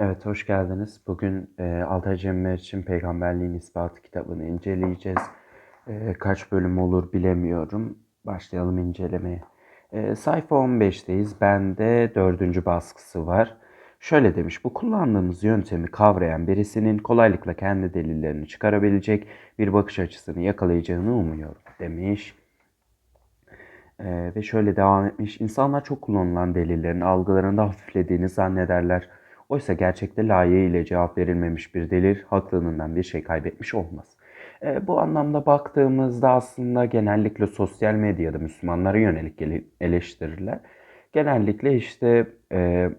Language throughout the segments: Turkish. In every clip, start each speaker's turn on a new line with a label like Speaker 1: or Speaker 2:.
Speaker 1: Evet, hoş geldiniz. Bugün e, Altay Cem için Peygamberliğin İspatı kitabını inceleyeceğiz. E, kaç bölüm olur bilemiyorum. Başlayalım incelemeye. E, sayfa 15'teyiz. Bende dördüncü baskısı var. Şöyle demiş, bu kullandığımız yöntemi kavrayan birisinin kolaylıkla kendi delillerini çıkarabilecek bir bakış açısını yakalayacağını umuyorum demiş. Ee, ve şöyle devam etmiş. İnsanlar çok kullanılan delillerin algılarında hafiflediğini zannederler. Oysa gerçekte layığıyla cevap verilmemiş bir delil haklılığından bir şey kaybetmiş olmaz. Ee, bu anlamda baktığımızda aslında genellikle sosyal medyada Müslümanlara yönelik eleştiriler genellikle işte e,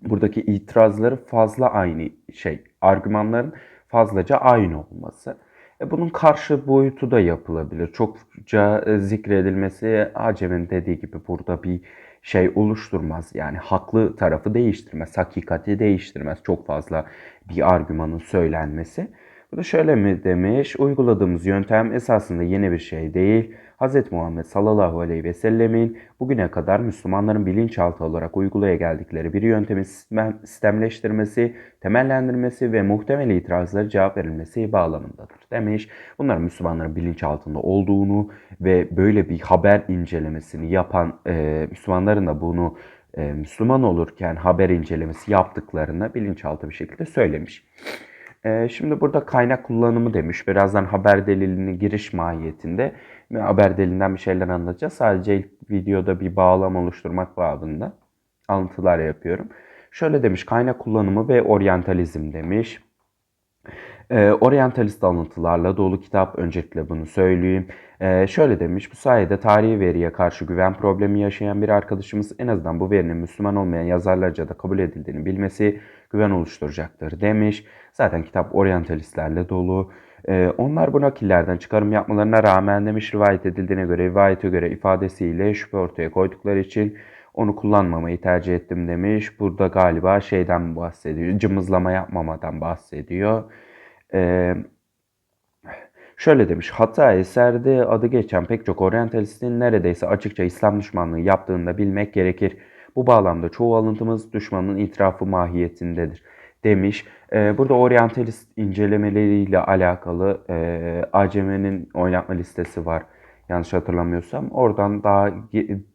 Speaker 1: buradaki itirazları fazla aynı şey, argümanların fazlaca aynı olması. E bunun karşı boyutu da yapılabilir. Çokça e, zikredilmesi Acem'in dediği gibi burada bir şey oluşturmaz. Yani haklı tarafı değiştirmez, hakikati değiştirmez. Çok fazla bir argümanın söylenmesi. Bu da şöyle mi demiş? Uyguladığımız yöntem esasında yeni bir şey değil. Hz. Muhammed sallallahu aleyhi ve sellemin bugüne kadar Müslümanların bilinçaltı olarak uygulaya geldikleri bir yöntemi sistemleştirmesi, temellendirmesi ve muhtemel itirazları cevap verilmesi bağlamındadır demiş. Bunlar Müslümanların bilinçaltında olduğunu ve böyle bir haber incelemesini yapan e, Müslümanların da bunu e, Müslüman olurken haber incelemesi yaptıklarını bilinçaltı bir şekilde söylemiş. E, şimdi burada kaynak kullanımı demiş. Birazdan haber delilini giriş mahiyetinde haber delilinden bir şeyler anlatacağız. Sadece ilk videoda bir bağlam oluşturmak babında alıntılar yapıyorum. Şöyle demiş kaynak kullanımı ve oryantalizm demiş. E, oryantalist alıntılarla dolu kitap öncelikle bunu söyleyeyim. E, şöyle demiş bu sayede tarihi veriye karşı güven problemi yaşayan bir arkadaşımız en azından bu verinin Müslüman olmayan yazarlarca da kabul edildiğini bilmesi güven oluşturacaktır demiş. Zaten kitap oryantalistlerle dolu. Ee, onlar bu nakillerden çıkarım yapmalarına rağmen demiş rivayet edildiğine göre rivayete göre ifadesiyle şüphe ortaya koydukları için onu kullanmamayı tercih ettim demiş. Burada galiba şeyden bahsediyor. Cımızlama yapmamadan bahsediyor. Ee, şöyle demiş. Hatta eserde adı geçen pek çok oryantalistin neredeyse açıkça İslam düşmanlığı yaptığını da bilmek gerekir. Bu bağlamda çoğu alıntımız düşmanın itirafı mahiyetindedir demiş. Ee, burada oryantalist incelemeleriyle alakalı e, ACM'nin oynatma listesi var. Yanlış hatırlamıyorsam. Oradan daha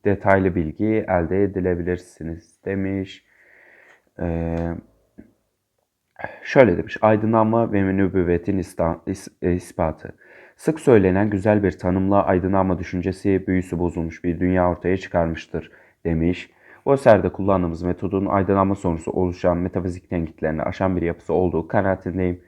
Speaker 1: detaylı bilgi elde edilebilirsiniz demiş. Ee, şöyle demiş. Aydınlanma ve nübüvvetin e, ispatı. Sık söylenen güzel bir tanımla aydınlanma düşüncesi büyüsü bozulmuş bir dünya ortaya çıkarmıştır demiş. Bu eserde kullandığımız metodun aydınlanma sonrası oluşan metafizik tenkitlerini aşan bir yapısı olduğu kanaatindeyim.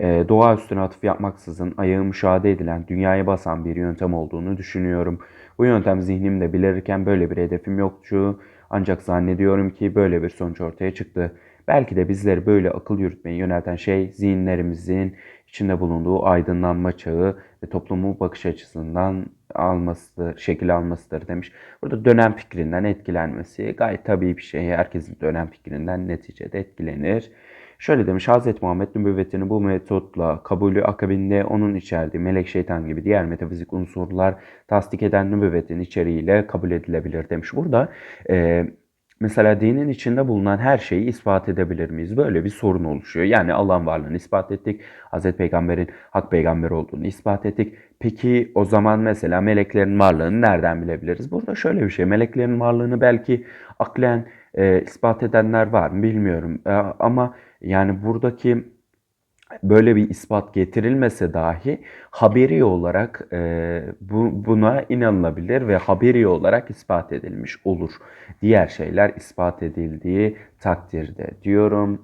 Speaker 1: E, doğa üstüne atıf yapmaksızın ayağı müşahede edilen, dünyaya basan bir yöntem olduğunu düşünüyorum. Bu yöntem zihnimde bilirken böyle bir hedefim yoktu. Ancak zannediyorum ki böyle bir sonuç ortaya çıktı. Belki de bizleri böyle akıl yürütmeyi yönelten şey zihinlerimizin içinde bulunduğu aydınlanma çağı ve toplumu bakış açısından almasıdır, şekil almasıdır demiş. Burada dönem fikrinden etkilenmesi gayet tabii bir şey. Herkesin dönem fikrinden neticede etkilenir. Şöyle demiş Hz. Muhammed nübüvvetini bu metotla kabulü akabinde onun içerdiği melek şeytan gibi diğer metafizik unsurlar tasdik eden nübüvvetin içeriğiyle kabul edilebilir demiş. Burada e, Mesela dinin içinde bulunan her şeyi ispat edebilir miyiz? Böyle bir sorun oluşuyor. Yani Allah'ın varlığını ispat ettik. Hz. Peygamber'in hak peygamber olduğunu ispat ettik. Peki o zaman mesela meleklerin varlığını nereden bilebiliriz? Burada şöyle bir şey. Meleklerin varlığını belki aklen e, ispat edenler var mı bilmiyorum. E, ama yani buradaki böyle bir ispat getirilmese dahi haberi olarak e, bu, buna inanılabilir ve haberi olarak ispat edilmiş olur. Diğer şeyler ispat edildiği takdirde diyorum.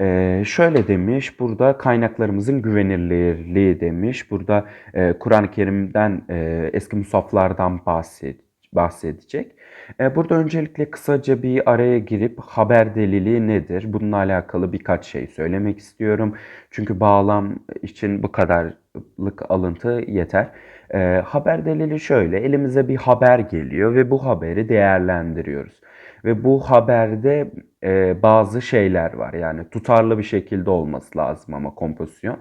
Speaker 1: Ee, şöyle demiş, burada kaynaklarımızın güvenilirliği demiş. Burada e, Kur'an-ı Kerim'den, e, eski musaflardan bahset, bahsedecek. E, burada öncelikle kısaca bir araya girip haber delili nedir? Bununla alakalı birkaç şey söylemek istiyorum. Çünkü bağlam için bu kadarlık alıntı yeter. E, haber delili şöyle, elimize bir haber geliyor ve bu haberi değerlendiriyoruz. Ve bu haberde e, bazı şeyler var. Yani tutarlı bir şekilde olması lazım ama kompozisyon.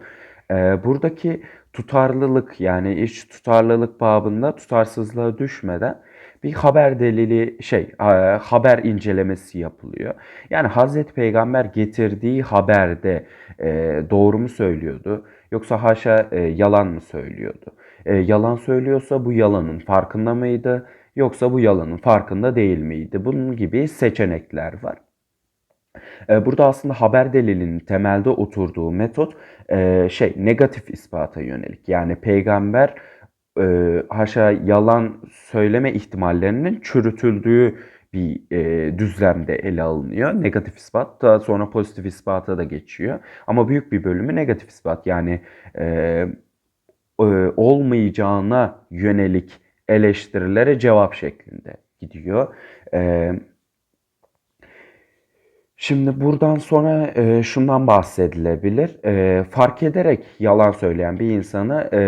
Speaker 1: E, buradaki tutarlılık yani iç tutarlılık babında tutarsızlığa düşmeden bir haber delili şey e, haber incelemesi yapılıyor. Yani Hazreti Peygamber getirdiği haberde e, doğru mu söylüyordu yoksa haşa e, yalan mı söylüyordu? Yalan söylüyorsa bu yalanın farkında mıydı yoksa bu yalanın farkında değil miydi? Bunun gibi seçenekler var. Burada aslında haber delilinin temelde oturduğu metot şey negatif ispata yönelik. Yani peygamber e, haşa yalan söyleme ihtimallerinin çürütüldüğü bir e, düzlemde ele alınıyor. Negatif ispat daha sonra pozitif ispata da geçiyor. Ama büyük bir bölümü negatif ispat yani e, e, olmayacağına yönelik eleştirilere cevap şeklinde gidiyor. E, Şimdi buradan sonra e, şundan bahsedilebilir. E, fark ederek yalan söyleyen bir insanı e,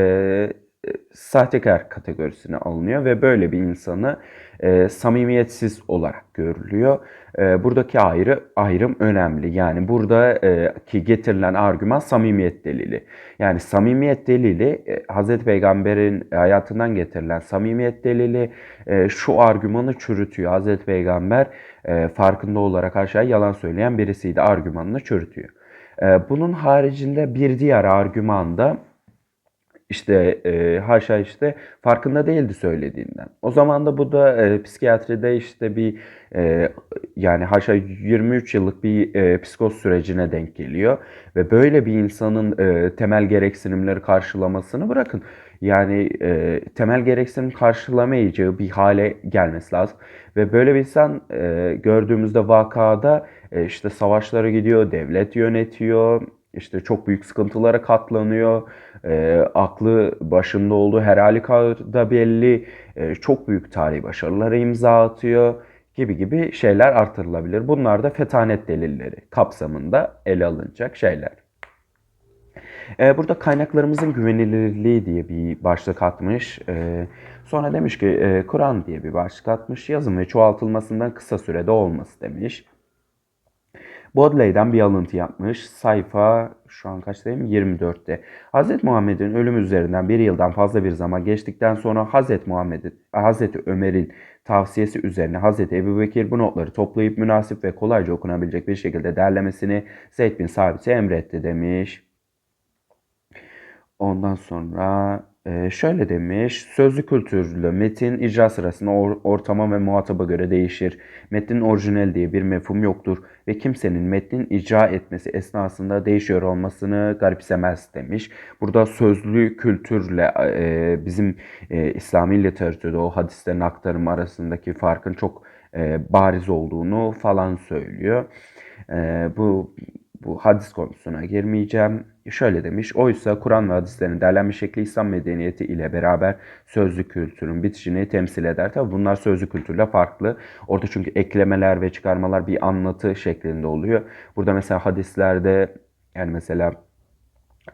Speaker 1: sahtekar kategorisine alınıyor ve böyle bir insanı e, samimiyetsiz olarak görülüyor. E, buradaki ayrı ayrım önemli. Yani buradaki getirilen argüman samimiyet delili. Yani samimiyet delili e, Hz. Peygamber'in hayatından getirilen samimiyet delili e, şu argümanı çürütüyor. Hz. Peygamber e, farkında olarak aşağı yalan söyleyen birisiydi argümanını çürütüyor. E, bunun haricinde bir diğer argüman da işte e, haşa işte farkında değildi söylediğinden. O zaman da bu da e, psikiyatride işte bir e, yani haşa 23 yıllık bir e, psikoz sürecine denk geliyor. Ve böyle bir insanın e, temel gereksinimleri karşılamasını bırakın. Yani e, temel gereksinim karşılamayacağı bir hale gelmesi lazım. Ve böyle bir insan e, gördüğümüzde vakada e, işte savaşlara gidiyor, devlet yönetiyor, işte çok büyük sıkıntılara katlanıyor. E, aklı başında olduğu her halükarda belli. E, çok büyük tarihi başarılara imza atıyor gibi gibi şeyler artırılabilir. Bunlar da fetanet delilleri kapsamında ele alınacak şeyler. E, burada kaynaklarımızın güvenilirliği diye bir başlık atmış. E, sonra demiş ki e, Kur'an diye bir başlık atmış. Yazım ve çoğaltılmasından kısa sürede olması demiş. Baudelaire'den bir alıntı yapmış. Sayfa şu an kaçtayım? 24'te. Hz. Muhammed'in ölüm üzerinden bir yıldan fazla bir zaman geçtikten sonra Hz. Muhammed'in, Hz. Ömer'in tavsiyesi üzerine Hz. Ebu Bekir bu notları toplayıp münasip ve kolayca okunabilecek bir şekilde derlemesini Zeyd bin Sabit'e emretti demiş. Ondan sonra e, şöyle demiş. Sözlü kültürlü metin icra sırasında or, ortama ve muhataba göre değişir. Metnin orijinal diye bir mefhum yoktur ve kimsenin metnin icra etmesi esnasında değişiyor olmasını garipsemez demiş. Burada sözlü kültürle e, bizim e, İslami literatürde o hadislerin aktarımı arasındaki farkın çok e, bariz olduğunu falan söylüyor. E, bu bu hadis konusuna girmeyeceğim. Şöyle demiş, oysa Kur'an ve hadislerin derlenmiş şekli İslam medeniyeti ile beraber sözlü kültürün bitişini temsil eder. Tabi bunlar sözlü kültürle farklı. Orada çünkü eklemeler ve çıkarmalar bir anlatı şeklinde oluyor. Burada mesela hadislerde yani mesela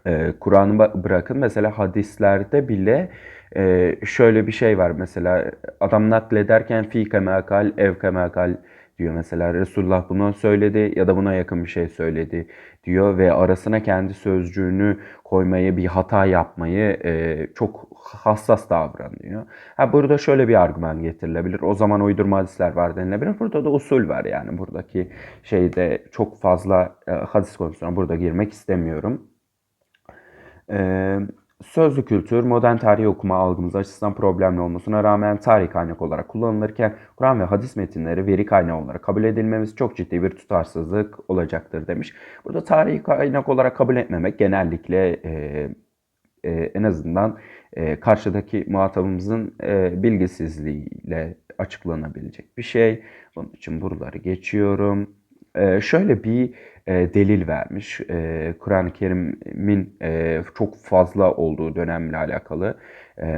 Speaker 1: e, Kur'an'ı bırakın mesela hadislerde bile e, şöyle bir şey var mesela adam naklederken fi kemekal ev kemekal diyor mesela Resulullah bunu söyledi ya da buna yakın bir şey söyledi diyor ve arasına kendi sözcüğünü koymayı bir hata yapmayı e, çok hassas davranıyor. Ha burada şöyle bir argüman getirilebilir. O zaman uydurma hadisler var denilebilir. Burada da usul var yani buradaki şeyde çok fazla e, hadis konusuna burada girmek istemiyorum. Eee Sözlü kültür, modern tarih okuma algımız açısından problemli olmasına rağmen tarih kaynak olarak kullanılırken Kur'an ve hadis metinleri veri kaynağı olarak kabul edilmemiz çok ciddi bir tutarsızlık olacaktır demiş. Burada tarihi kaynak olarak kabul etmemek genellikle e, e, en azından e, karşıdaki muhatabımızın e, bilgisizliğiyle açıklanabilecek bir şey. Bunun için buraları geçiyorum. E, şöyle bir e, delil vermiş. E, Kur'an-ı Kerim'in e, çok fazla olduğu dönemle alakalı.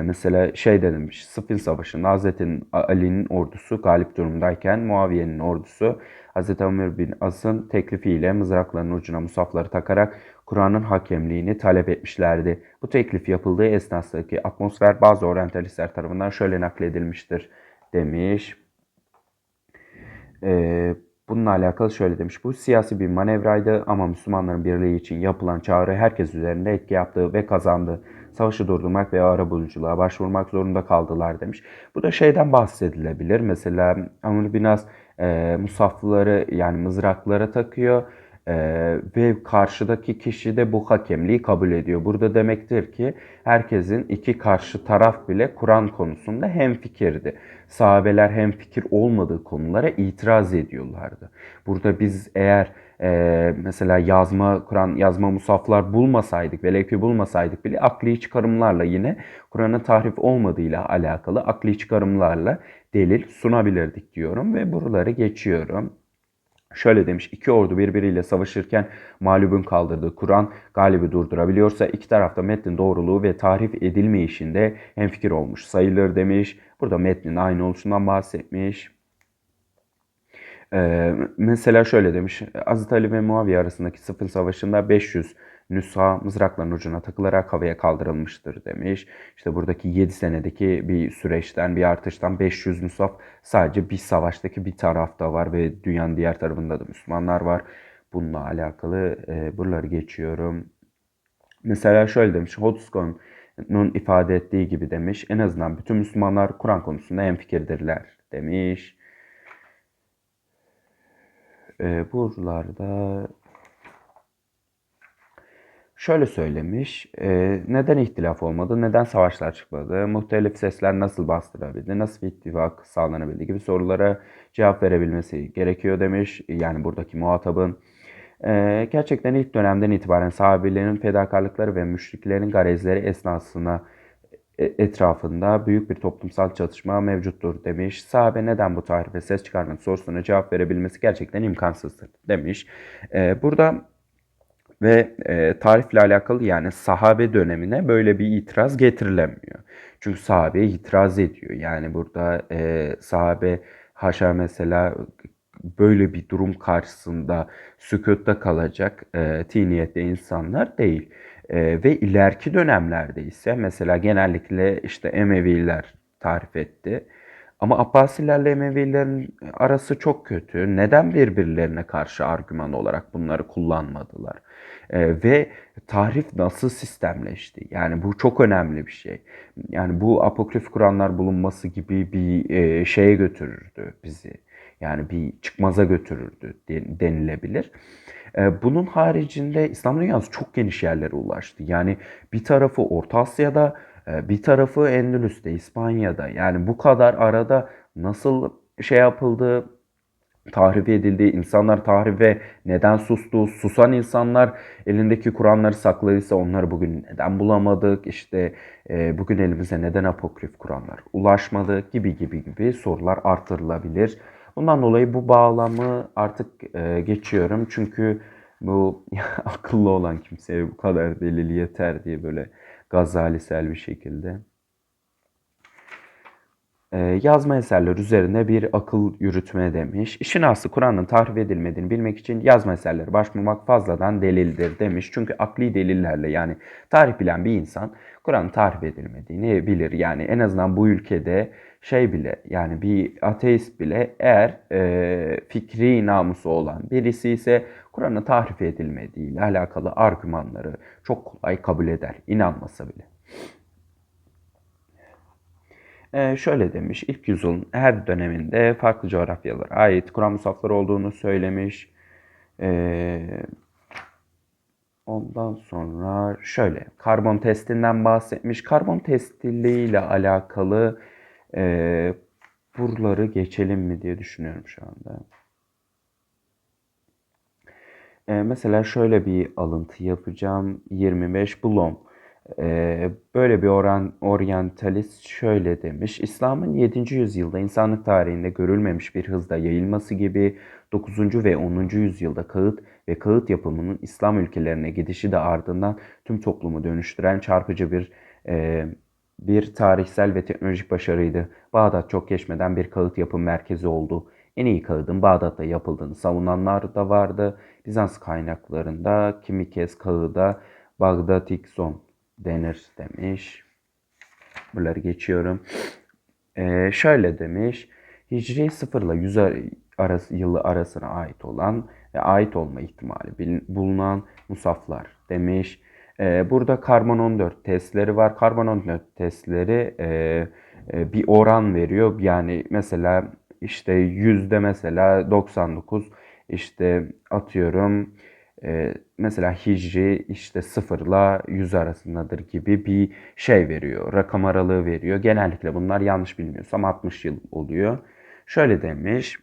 Speaker 1: Mesela şey demiş, Sıfin Savaşı'nda Hazreti Ali'nin ordusu galip durumdayken Muaviye'nin ordusu Hazreti Ömer bin As'ın teklifiyle mızraklarının ucuna musafları takarak Kur'an'ın hakemliğini talep etmişlerdi. Bu teklif yapıldığı esnasındaki atmosfer bazı oryantalistler tarafından şöyle nakledilmiştir demiş. Eee bununla alakalı şöyle demiş. Bu siyasi bir manevraydı ama Müslümanların birliği için yapılan çağrı herkes üzerinde etki yaptı ve kazandı. Savaşı durdurmak veya arabuluculuğa başvurmak zorunda kaldılar demiş. Bu da şeyden bahsedilebilir. Mesela Amr bin As e, musafları yani mızraklara takıyor ee, ve karşıdaki kişi de bu hakemliği kabul ediyor. Burada demektir ki herkesin iki karşı taraf bile Kur'an konusunda hemfikirdi. Sahabeler hemfikir olmadığı konulara itiraz ediyorlardı. Burada biz eğer e, mesela yazma Kur'an yazma musaflar bulmasaydık velev bulmasaydık bile akli çıkarımlarla yine Kur'an'ın tahrif olmadığıyla alakalı akli çıkarımlarla delil sunabilirdik diyorum ve buraları geçiyorum. Şöyle demiş, iki ordu birbiriyle savaşırken mağlubun kaldırdığı Kur'an galibi durdurabiliyorsa iki tarafta metnin doğruluğu ve tahrif edilmeyişinde hemfikir olmuş sayılır demiş. Burada metnin aynı oluşundan bahsetmiş. Ee, mesela şöyle demiş, Hazreti Ali ve Muaviye arasındaki Sıfın Savaşı'nda 500 nüsha mızrakların ucuna takılarak havaya kaldırılmıştır demiş. İşte buradaki 7 senedeki bir süreçten, bir artıştan 500 nüsaf sadece bir savaştaki bir tarafta var ve dünyanın diğer tarafında da Müslümanlar var. Bununla alakalı e, buraları geçiyorum. Mesela şöyle demiş, Hodgson'un ifade ettiği gibi demiş, en azından bütün Müslümanlar Kur'an konusunda en fikirdirler demiş. E, buralarda Şöyle söylemiş, e, neden ihtilaf olmadı, neden savaşlar çıkmadı, muhtelif sesler nasıl bastırabildi, nasıl bir ittifak sağlanabildi gibi sorulara cevap verebilmesi gerekiyor demiş. Yani buradaki muhatabın. E, gerçekten ilk dönemden itibaren sahabelerin fedakarlıkları ve müşriklerin garezleri esnasına e, etrafında büyük bir toplumsal çatışma mevcuttur demiş. Sahabe neden bu tarife ses çıkarmak sorusuna cevap verebilmesi gerçekten imkansızdır demiş. E, burada ve e, tarifle alakalı yani sahabe dönemine böyle bir itiraz getirilemiyor. Çünkü sahabe itiraz ediyor. Yani burada e, sahabe haşa mesela böyle bir durum karşısında sükutta kalacak e, tiniyette insanlar değil. E, ve ileriki dönemlerde ise mesela genellikle işte Emeviler tarif etti. Ama Abbasilerle Emevilerin arası çok kötü. Neden birbirlerine karşı argüman olarak bunları kullanmadılar? Ee, ve tahrif nasıl sistemleşti? Yani bu çok önemli bir şey. Yani bu apokrif Kur'anlar bulunması gibi bir e, şeye götürürdü bizi. Yani bir çıkmaza götürürdü denilebilir. Ee, bunun haricinde İslam dünyası çok geniş yerlere ulaştı. Yani bir tarafı Orta Asya'da, e, bir tarafı Endülüs'te, İspanya'da. Yani bu kadar arada nasıl şey yapıldı, tahrif edildi, insanlar tahrife neden sustu, susan insanlar elindeki Kur'anları sakladıysa onları bugün neden bulamadık, işte e, bugün elimize neden apokrif Kur'anlar ulaşmadı gibi gibi gibi sorular artırılabilir. Bundan dolayı bu bağlamı artık e, geçiyorum çünkü bu akıllı olan kimseye bu kadar delil yeter diye böyle gazalisel bir şekilde. Ee, yazma eserler üzerine bir akıl yürütme demiş. İşin aslı Kur'an'ın tahrif edilmediğini bilmek için yazma eserlere başvurmak fazladan delildir demiş. Çünkü akli delillerle yani tarih bilen bir insan Kur'an'ın tahrif edilmediğini bilir. Yani en azından bu ülkede şey bile yani bir ateist bile eğer e, fikri namusu olan birisi ise Kur'an'ın tahrif edilmediği ile alakalı argümanları çok kolay kabul eder. inanmasa bile. Ee, şöyle demiş, ilk yüzyılın her döneminde farklı coğrafyalara ait Kur'an musafları olduğunu söylemiş. Ee, ondan sonra şöyle, karbon testinden bahsetmiş. Karbon testiliyle alakalı e, buraları geçelim mi diye düşünüyorum şu anda. E, mesela şöyle bir alıntı yapacağım. 25 Blom. Ee, böyle bir oran, oryantalist şöyle demiş. İslam'ın 7. yüzyılda insanlık tarihinde görülmemiş bir hızda yayılması gibi 9. ve 10. yüzyılda kağıt ve kağıt yapımının İslam ülkelerine gidişi de ardından tüm toplumu dönüştüren çarpıcı bir e, bir tarihsel ve teknolojik başarıydı. Bağdat çok geçmeden bir kağıt yapım merkezi oldu. En iyi kağıdın Bağdat'ta yapıldığını savunanlar da vardı. Bizans kaynaklarında kimi kez kağıda Bagdatikson denir demiş. Buraları geçiyorum. Ee, şöyle demiş. Hicri 0 ile 100 arası, yılı arasına ait olan ve ait olma ihtimali bulunan musaflar demiş. Ee, burada karbon 14 testleri var. Karbon 14 testleri e, e, bir oran veriyor. Yani mesela işte yüzde mesela 99 işte atıyorum e, mesela hicri işte 0 ile 100 arasındadır gibi bir şey veriyor. Rakam aralığı veriyor. Genellikle bunlar yanlış bilmiyorsam 60 yıl oluyor. Şöyle demiş.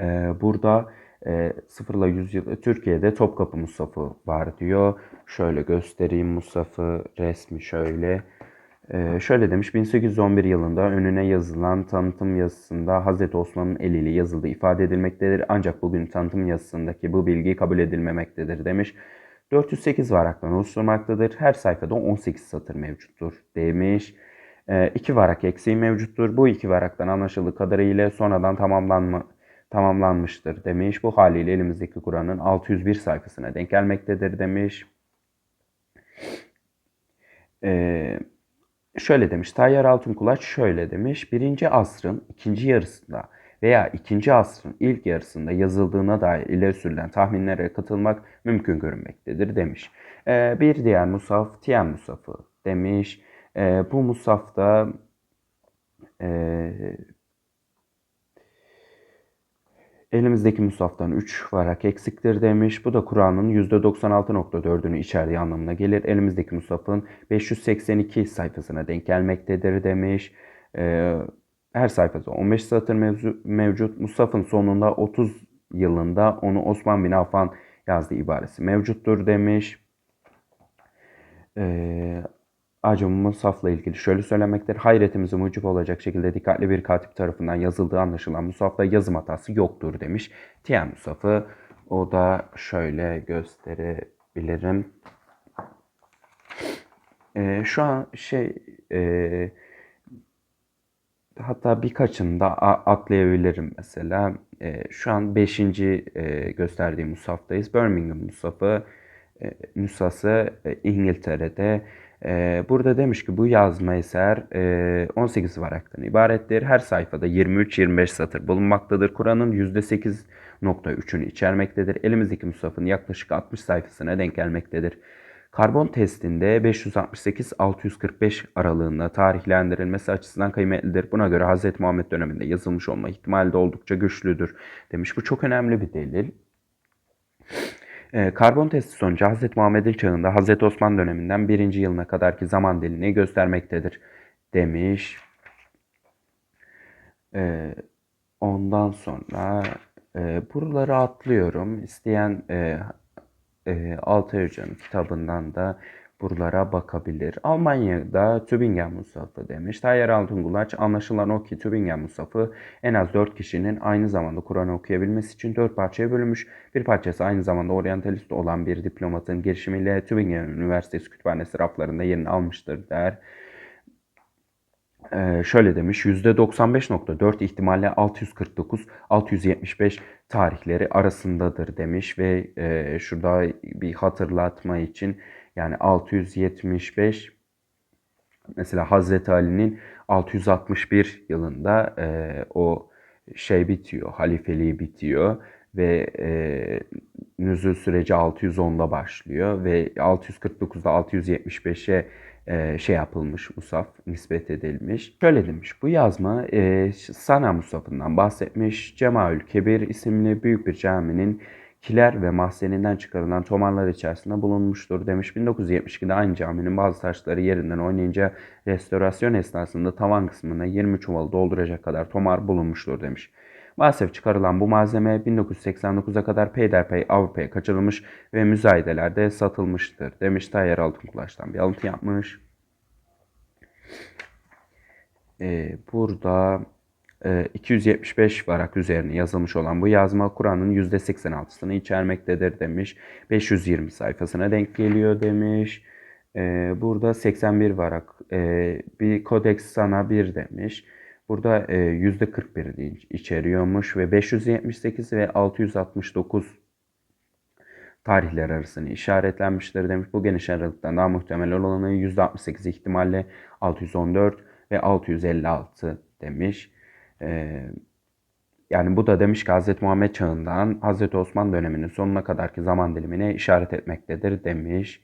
Speaker 1: e, burada e, 0 ile 100 yıl Türkiye'de Topkapı Musafı var diyor. Şöyle göstereyim Musafı resmi şöyle. Ee, şöyle demiş 1811 yılında önüne yazılan tanıtım yazısında Hazreti Osman'ın eliyle yazıldığı ifade edilmektedir. Ancak bugün tanıtım yazısındaki bu bilgi kabul edilmemektedir demiş. 408 varaktan oluşturmaktadır. Her sayfada 18 satır mevcuttur demiş. Ee, iki varak eksiği mevcuttur. Bu iki varaktan anlaşıldığı kadarıyla sonradan tamamlanma, tamamlanmıştır demiş. Bu haliyle elimizdeki Kur'an'ın 601 sayfasına denk gelmektedir demiş. Ee, şöyle demiş. Tayyar Altınkulaç şöyle demiş. Birinci asrın ikinci yarısında veya ikinci asrın ilk yarısında yazıldığına dair ileri sürülen tahminlere katılmak mümkün görünmektedir demiş. Ee, bir diğer musaf Tiyen Musafı demiş. Ee, bu musafta e, elimizdeki musaftan 3 varak eksiktir demiş. Bu da Kur'an'ın %96.4'ünü içerdiği anlamına gelir. Elimizdeki musafın 582 sayfasına denk gelmektedir demiş. Ee, her sayfada 15 satır mevzu- mevcut. Musaf'ın sonunda 30 yılında onu Osman bin Affan yazdığı ibaresi mevcuttur demiş. Ee, Acım Musaf'la ilgili şöyle söylemektir. Hayretimize mucib olacak şekilde dikkatli bir katip tarafından yazıldığı anlaşılan Musaf'ta yazım hatası yoktur demiş. Tiyen Musaf'ı o da şöyle gösterebilirim. Ee, şu an şey e, hatta birkaçını da atlayabilirim mesela. Ee, şu an 5. gösterdiğim musaftayız. Birmingham musafı e, nüshası e, İngiltere'de. E, burada demiş ki bu yazma eser e, 18 varaktan ibarettir. Her sayfada 23-25 satır bulunmaktadır. Kur'an'ın %8.3'ünü içermektedir. Elimizdeki musafın yaklaşık 60 sayfasına denk gelmektedir. Karbon testinde 568-645 aralığında tarihlendirilmesi açısından kıymetlidir. Buna göre Hz. Muhammed döneminde yazılmış olma ihtimali de oldukça güçlüdür demiş. Bu çok önemli bir delil. Ee, karbon testi sonucu Hz. Muhammed'in çağında Hz. Osman döneminden 1. yılına kadarki zaman dilini göstermektedir demiş. Ee, ondan sonra e, buraları atlıyorum. İsteyen e, e, Altay Hoca'nın kitabından da buralara bakabilir. Almanya'da Tübingen Musafı demiş. Tayyar Altınkulaç anlaşılan o ki Tübingen Musafı en az 4 kişinin aynı zamanda Kur'an'ı okuyabilmesi için 4 parçaya bölünmüş. Bir parçası aynı zamanda oryantalist olan bir diplomatın girişimiyle Tübingen Üniversitesi kütüphanesi raflarında yerini almıştır der. Ee, şöyle demiş %95.4 ihtimalle 649-675 tarihleri arasındadır demiş ve e, şurada bir hatırlatma için yani 675 mesela Hazreti Ali'nin 661 yılında e, o şey bitiyor, halifeliği bitiyor ve e, nüzul süreci 610'da başlıyor ve 649'da 675'e e, şey yapılmış Musaf, nispet edilmiş. Şöyle demiş, bu yazma e, Sana Musaf'ından bahsetmiş. Cemaül Kebir isimli büyük bir caminin kiler ve mahzeninden çıkarılan tomarlar içerisinde bulunmuştur demiş. 1972'de aynı caminin bazı taşları yerinden oynayınca restorasyon esnasında tavan kısmına 20 çuval dolduracak kadar tomar bulunmuştur demiş. Maalesef çıkarılan bu malzeme 1989'a kadar peyderpey Avrupa'ya kaçırılmış ve müzayedelerde satılmıştır demiş Tayyar Altınkulaş'tan bir alıntı yapmış. Ee, burada 275 varak üzerine yazılmış olan bu yazma Kur'an'ın %86'sını içermektedir demiş. 520 sayfasına denk geliyor demiş. Ee, burada 81 varak e, bir kodeks sana bir demiş. Burada e, %41'i içeriyormuş ve 578 ve 669 tarihler arasını işaretlenmiştir demiş. Bu geniş aralıktan daha muhtemel olanı %68 ihtimalle 614 ve 656 demiş. Yani bu da demiş ki Hz. Muhammed çağından Hz. Osman döneminin sonuna kadarki zaman dilimine işaret etmektedir demiş.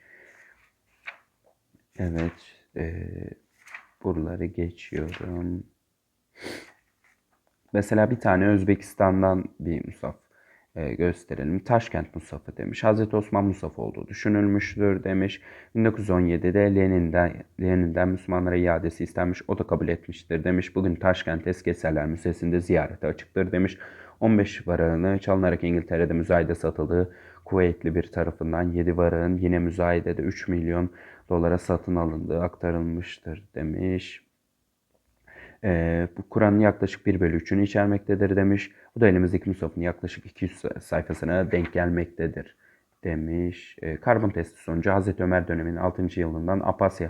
Speaker 1: Evet. E, buraları geçiyorum. Mesela bir tane Özbekistan'dan bir musaf e, gösterelim. Taşkent Musafı demiş. Hazreti Osman Musafı olduğu düşünülmüştür demiş. 1917'de Lenin'den, Lenin'den Müslümanlara iadesi istenmiş. O da kabul etmiştir demiş. Bugün Taşkent Eski Eserler Müzesi'nde ziyarete açıktır demiş. 15 varağını çalınarak İngiltere'de müzayede satıldığı Kuveytli bir tarafından 7 varağın yine müzayedede 3 milyon dolara satın alındığı aktarılmıştır demiş. Bu Kur'an'ın yaklaşık 1 bölü 3'ünü içermektedir demiş. Bu da elimizdeki Musaf'ın yaklaşık 200 sayfasına denk gelmektedir demiş. Ee, karbon testi sonucu Hz. Ömer döneminin 6. yılından Abbasi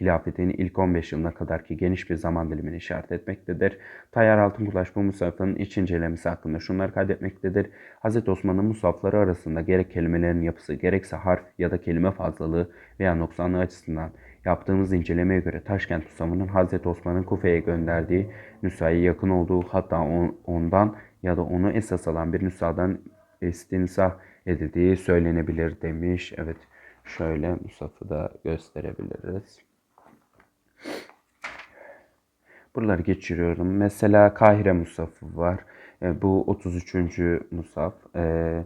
Speaker 1: hilafetinin ilk 15 yılına kadarki geniş bir zaman dilimini işaret etmektedir. Tayyar Altınkulaş bu musafın iç incelemesi hakkında şunları kaydetmektedir. Hz. Osman'ın musafları arasında gerek kelimelerin yapısı gerekse harf ya da kelime fazlalığı veya noksanlığı açısından Yaptığımız incelemeye göre Taşkent Musafı'nın Hazreti Osman'ın Kufe'ye gönderdiği nüshaya yakın olduğu hatta ondan ya da onu esas alan bir nüshadan istinsah edildiği söylenebilir demiş. Evet şöyle Musaf'ı da gösterebiliriz. Buraları geçiriyorum. Mesela Kahire Musaf'ı var. E, bu 33. Musaf. E,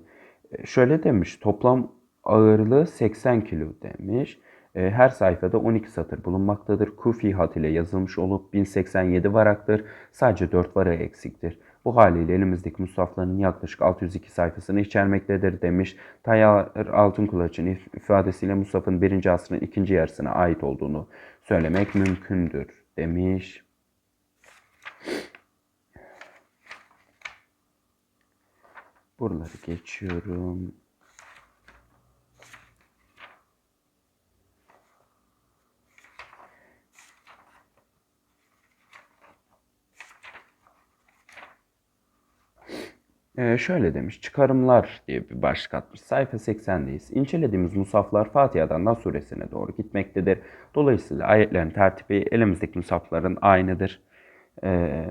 Speaker 1: şöyle demiş toplam ağırlığı 80 kilo demiş. Ee, her sayfada 12 satır bulunmaktadır. Kufi hat ile yazılmış olup 1087 varaktır. Sadece 4 vara eksiktir. Bu haliyle elimizdeki musafların yaklaşık 602 sayfasını içermektedir demiş. Tayyar Altınkulaç'ın ifadesiyle musafın 1. asrın ikinci yarısına ait olduğunu söylemek mümkündür demiş. Buraları geçiyorum. Ee, şöyle demiş, çıkarımlar diye bir başlık atmış. Sayfa 80'deyiz. İncelediğimiz musaflar Fatiha'dan Nas suresine doğru gitmektedir. Dolayısıyla ayetlerin tertibi elimizdeki musafların aynıdır. Ee,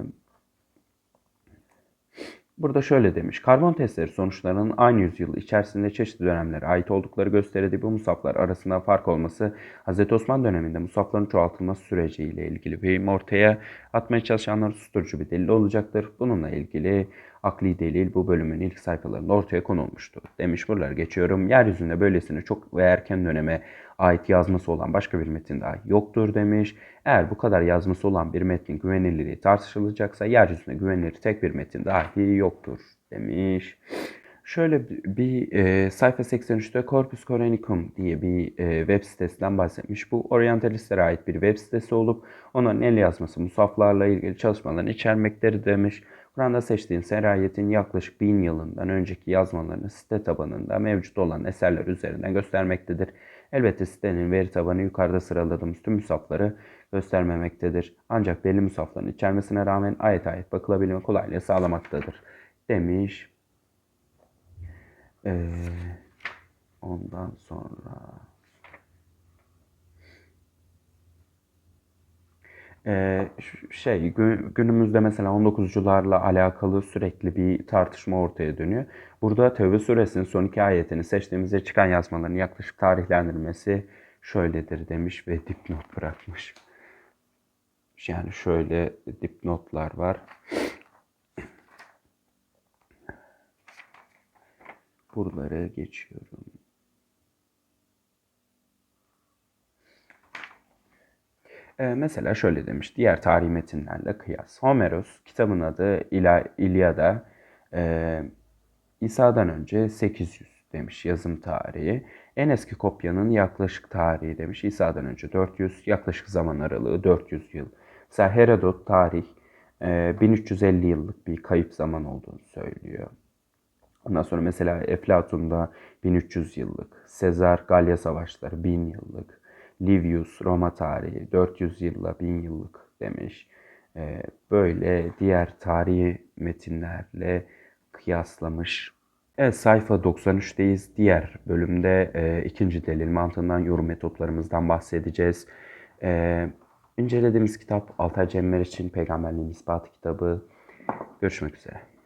Speaker 1: Burada şöyle demiş. Karbon testleri sonuçlarının aynı yüzyıl içerisinde çeşitli dönemlere ait oldukları gösterdiği bu musaflar arasında fark olması Hz. Osman döneminde musafların çoğaltılması süreciyle ilgili bir ortaya atmaya çalışanlar susturucu bir delil olacaktır. Bununla ilgili akli delil bu bölümün ilk sayfalarında ortaya konulmuştur. Demiş buralar geçiyorum. Yeryüzünde böylesine çok ve erken döneme ait yazması olan başka bir metin daha yoktur demiş. Eğer bu kadar yazması olan bir metnin güvenilirliği tartışılacaksa yeryüzünde güvenilir tek bir metin dahi yoktur demiş. Şöyle bir e, sayfa 83'te Corpus Corenicum diye bir e, web sitesinden bahsetmiş. Bu oryantalistlere ait bir web sitesi olup onların el yazması musaflarla ilgili çalışmalarını içermektedir demiş. Kur'an'da seçtiğin serayetin yaklaşık bin yılından önceki yazmalarını site tabanında mevcut olan eserler üzerinden göstermektedir. Elbette sitenin veri tabanı yukarıda sıraladığımız tüm musafları göstermemektedir. Ancak belli musafların içermesine rağmen ayet ayet bakılabilme kolaylığı sağlamaktadır. Demiş. Ee, ondan sonra... Ee, şey günümüzde mesela 19'cularla alakalı sürekli bir tartışma ortaya dönüyor. Burada Tevbe suresinin son iki ayetini seçtiğimizde çıkan yazmaların yaklaşık tarihlendirmesi şöyledir demiş ve dipnot bırakmış. Yani şöyle dipnotlar var. Buraları geçiyorum. E, mesela şöyle demiş diğer tarihi metinlerle kıyas. Homeros kitabın adı İla, İlyada e, İsa'dan önce 800 demiş yazım tarihi. En eski kopyanın yaklaşık tarihi demiş İsa'dan önce 400 yaklaşık zaman aralığı 400 yıl. Mesela Herodot tarih e, 1350 yıllık bir kayıp zaman olduğunu söylüyor. Ondan sonra mesela Eflatun'da 1300 yıllık, Sezar Galya Savaşları 1000 yıllık, Livius Roma tarihi 400 yılla 1000 yıllık demiş. Ee, böyle diğer tarihi metinlerle kıyaslamış. Evet sayfa 93'teyiz. Diğer bölümde e, ikinci delil mantığından yorum metotlarımızdan bahsedeceğiz. E, incelediğimiz kitap Altay Cemmer için Peygamberliğin İspatı kitabı. Görüşmek üzere.